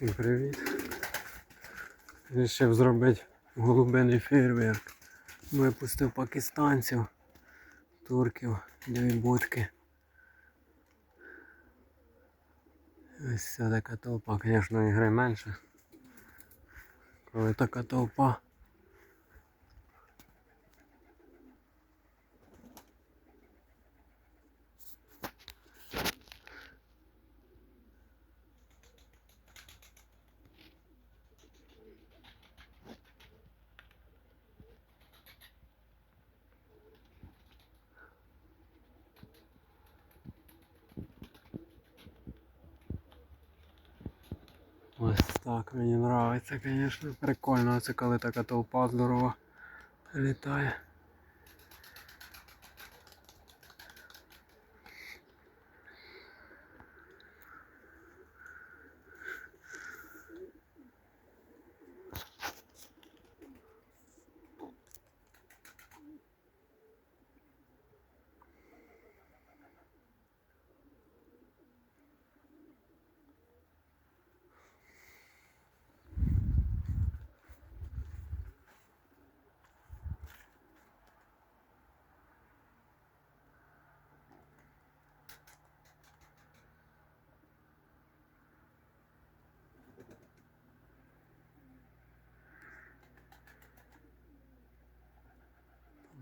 Всім привіт. Рішив зробити голубиний фейерверк. Випустив пакистанців, турків, дві будки. Ось вся така толпа, звісно, ігри менше. Коли така толпа. Ось так мені подобається, звісно. Прикольно, це коли така толпа здорова літає.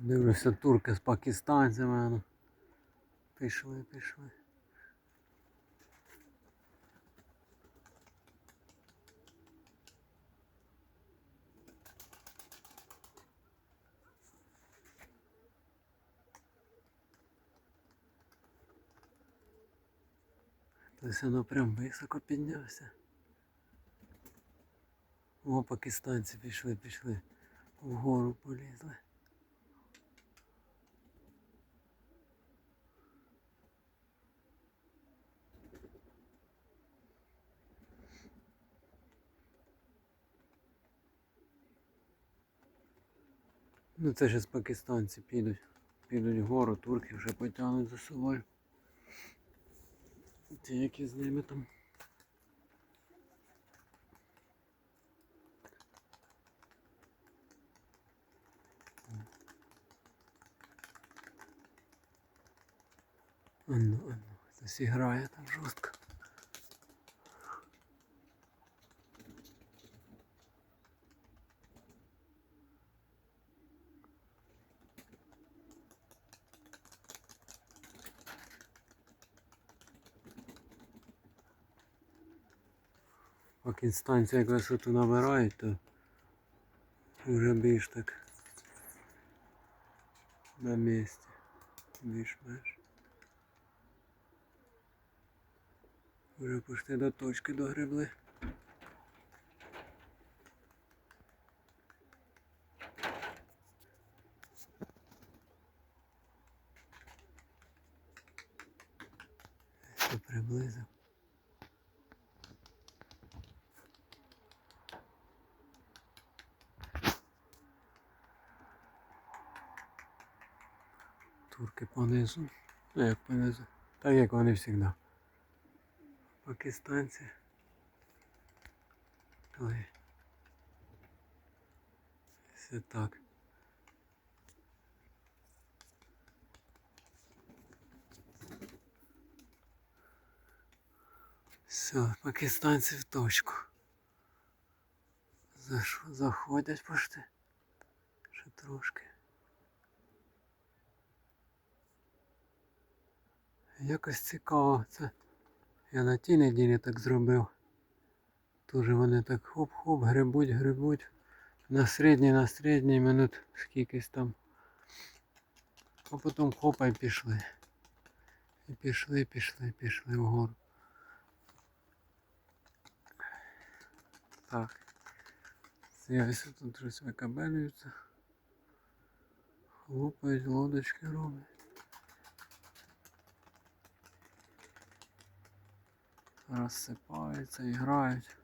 Дивлюся, турки з пакистанцями. ну. Пішли, пішли. Тобто воно прям високо піднявся. О, пакистанці пішли, пішли. Вгору полізли. Ну це ж пакистанці підуть. Підуть вгору, турки вже потягнуть за собою. Ті, які з ними там. Ану, ану, це грає там жорстко. Пакистанці як висоту набирають, то вже більш так на місці. Більш-менш. Вже почти до точки догребли. Приблизив. Турки понизу. Ну як понизу. Так як вони завжди. Пакистанці. Ой. Все так. Все, пакистанці в точку. Заходять пошти. Ще трошки. Якось цікаво це. Я на тій неділі так зробив. Тоже вони так хоп-хоп, грибуть, грибуть. На середній, на середній минут скількись там. А потім хопа і пішли. І пішли, пішли, пішли вгору. Так. З'явився тут щось викабелюється. Хлопають, лодочки роблять. Розсипаються і грають.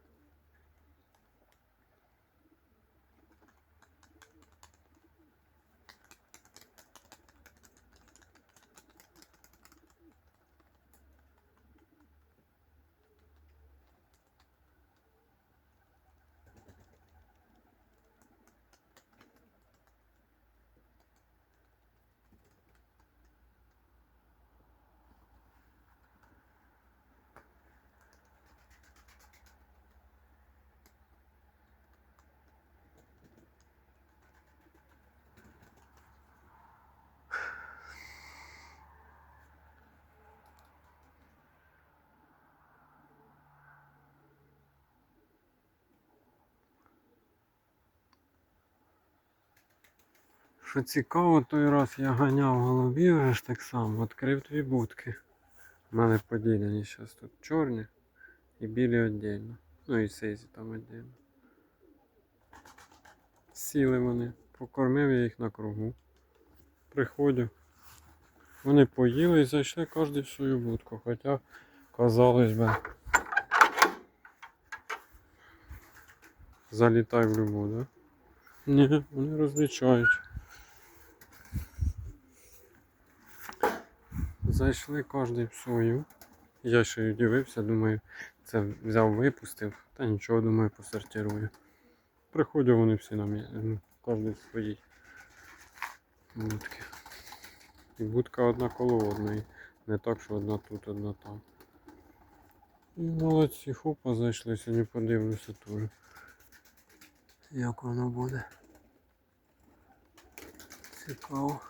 Що цікаво, той раз я ганяв голубів вже так само, відкрив дві будки. У мене поділені зараз тут чорні і білі віддільно. Ну і сейзі там віддільно. Сіли вони, покормив я їх на кругу. Приходжу. Вони поїли і зайшли кожен в свою будку. Хоча, казалось би, залітай в любу, да? Ні, вони розлічають. Зайшли кожен в свою. Я ще й удивився, думаю, це взяв, випустив, та нічого, думаю, посортирую. Приходять вони всі на місці, ну, кожен в своїй будці. І будка одна коло одної. Не так, що одна тут, одна там. Молодці, хопа зайшли, сьогодні подивлюся теж. Як воно буде. Цікаво.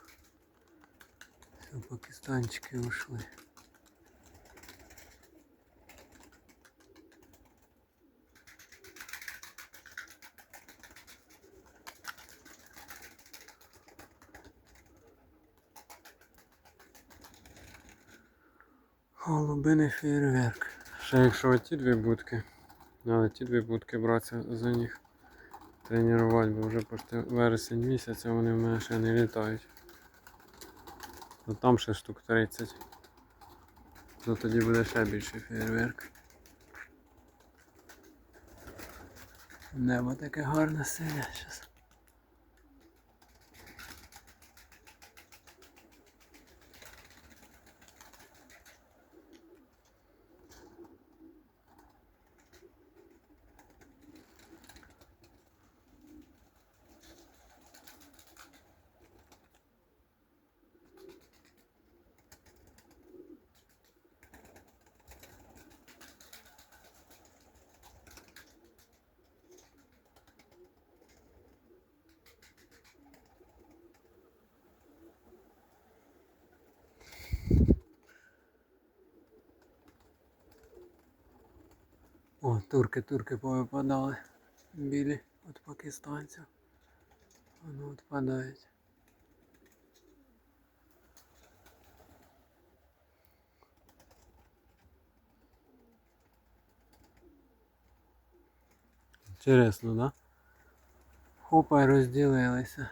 Все, пакистанчики ушли. Голубиний фейерверк. Ще якщо оті дві будки, але ті дві будки братися за них тренувати, бо вже вересень місяць, а вони в мене ще не літають. Ну там ще штук 30. Ну тоді буде ще більший фейерверк. Небо таке гарне сине. Турки, турки повипадали. Білі від пакистанців. Воно відпадають. Інтересно, да? Хопа розділилися.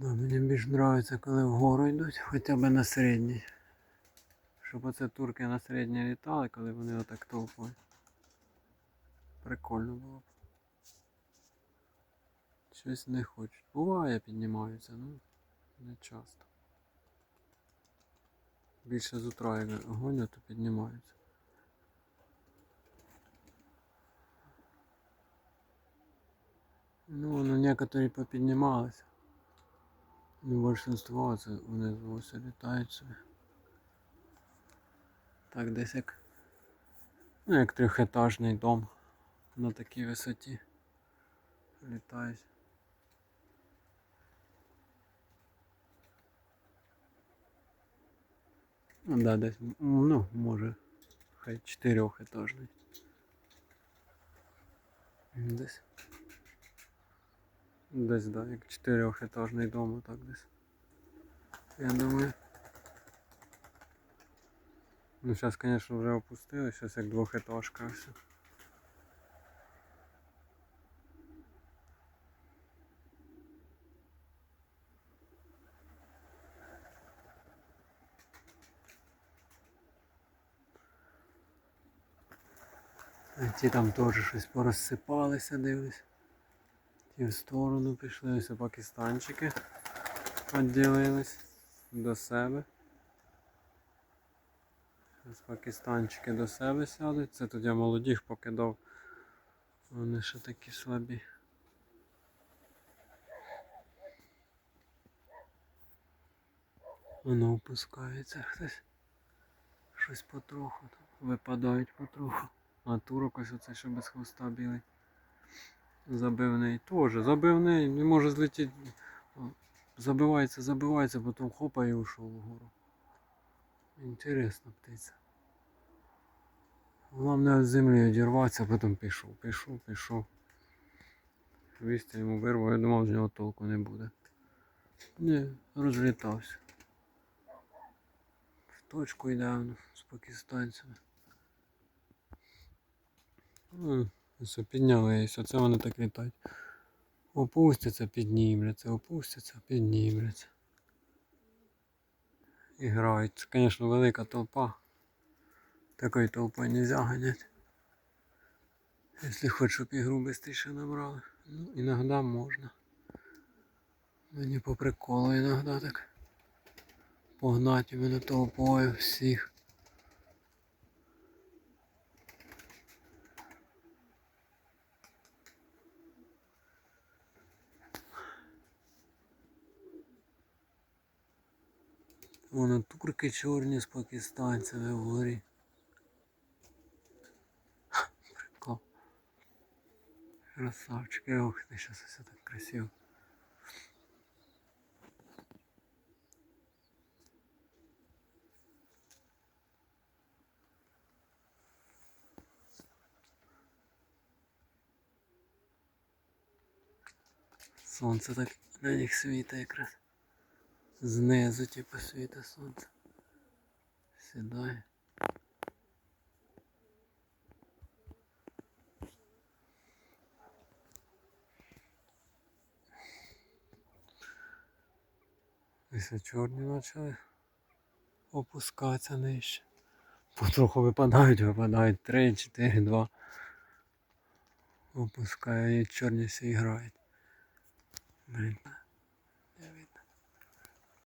Да, мені більш подобається, коли вгору йдуть, хоча б на середній. Щоб оце турки на середній літали, коли вони отак толпою. Прикольно було б. Щось не хочуть. Буває, піднімаються, ну не часто. Більше з утра як гонять, то піднімаються. Ну, ну некоторі попіднімалися. Ну, большинство це вони ось літають собі. Так десь як. Ну, як трьохетажний дом на такій висоті. Літають. Ну да, десь, ну, може, хай чотирьохетажний. Десь. Десь, да, як чотирьохетажний дом, так десь. Я думаю. Ну, зараз, звісно, вже опустили, зараз як двохетажка все. А ті там теж щось порозсипалися, дивлюсь. Ті в сторону пішли, ось пакистанчики відділились. до себе. Зараз пакистанчики до себе сядуть. Це тут я молодіг покидав. Вони ще такі слабі. Воно опускається хтось. Щось потроху. Випадають потроху. А турок ось оцей що без хвоста білий. Забивний. Теж забивний, не може злетіти. Забивається, забивається, потім хопа і ушов вгору. Інтересна птиця. Головне від землі одірватися, потім пішов, пішов, пішов. Хвіст йому вирвав, я думав, з нього толку не буде. Ні, розлітався. В точку йде воно з пакистанцями. Все, піднялись, оце вони так літають. Опустяться, піднімляться, опустяться, піднімляться. І грають. Це, звісно, велика толпа. Такої толпи нельзя ганять. Якщо хочеш, щоб ігру швидше набрали. Ну, іноді можна. Мені по приколу іноді так. Погнати іменно толпою всіх. Вон турки чорні з пакистанцями вгорі. Прикол. Красавчики, ох, ти зараз все так красиво. Сонце так на них світить якраз. Знизу типу світа сонце. Сідає. Ось чорні почали опускатися нижче. Потроху випадають, випадають 3, 4, 2. Опускає і чорні всі грають. Блін.